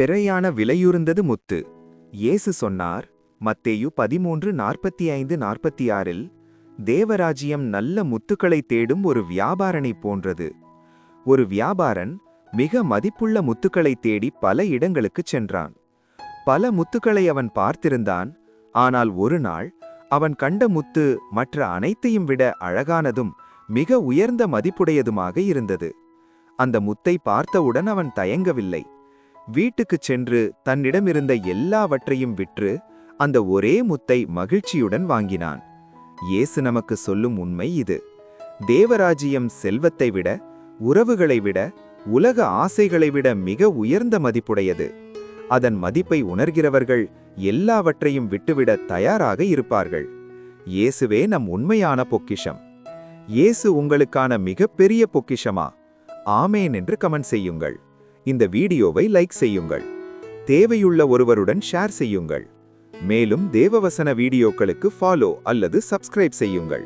பிறையான விலையுறுந்தது முத்து. இயேசு சொன்னார் மத்தேயு பதிமூன்று நாற்பத்தி ஐந்து நாற்பத்தி ஆறில் தேவராஜ்யம் நல்ல முத்துக்களை தேடும் ஒரு வியாபாரனைப் போன்றது. ஒரு வியாபாரன் மிக மதிப்புள்ள முத்துக்களை தேடி பல இடங்களுக்குச் சென்றான். பல முத்துக்களை அவன் பார்த்திருந்தான் ஆனால் ஒரு நாள் அவன் கண்ட முத்து மற்ற அனைத்தையும் விட அழகானதும் மிக உயர்ந்த மதிப்புடையதுமாக இருந்தது. அந்த முத்தை பார்த்தவுடன் அவன் தயங்கவில்லை. வீட்டுக்குச் சென்று தன்னிடமிருந்த எல்லாவற்றையும் விற்று அந்த ஒரே முத்தை மகிழ்ச்சியுடன் வாங்கினான். இயேசு நமக்கு சொல்லும் உண்மை இது. தேவராஜ்யம் செல்வத்தை விட உறவுகளை விட உலக ஆசைகளை விட மிக உயர்ந்த மதிப்புடையது. அதன் மதிப்பை உணர்கிறவர்கள் எல்லாவற்றையும் விட்டுவிட தயாராக இருப்பார்கள். இயேசுவே நம் உண்மையான பொக்கிஷம். இயேசு உங்களுக்கான மிகப்பெரிய பொக்கிஷமா? ஆமேன் என்று கமெண்ட் செய்யுங்கள். இந்த வீடியோவை லைக் செய்யுங்கள். தேவையுள்ள ஒருவருடன் ஷேர் செய்யுங்கள். மேலும் தேவவசன வீடியோக்களுக்கு ஃபாலோ அல்லது சப்ஸ்கிரைப் செய்யுங்கள்.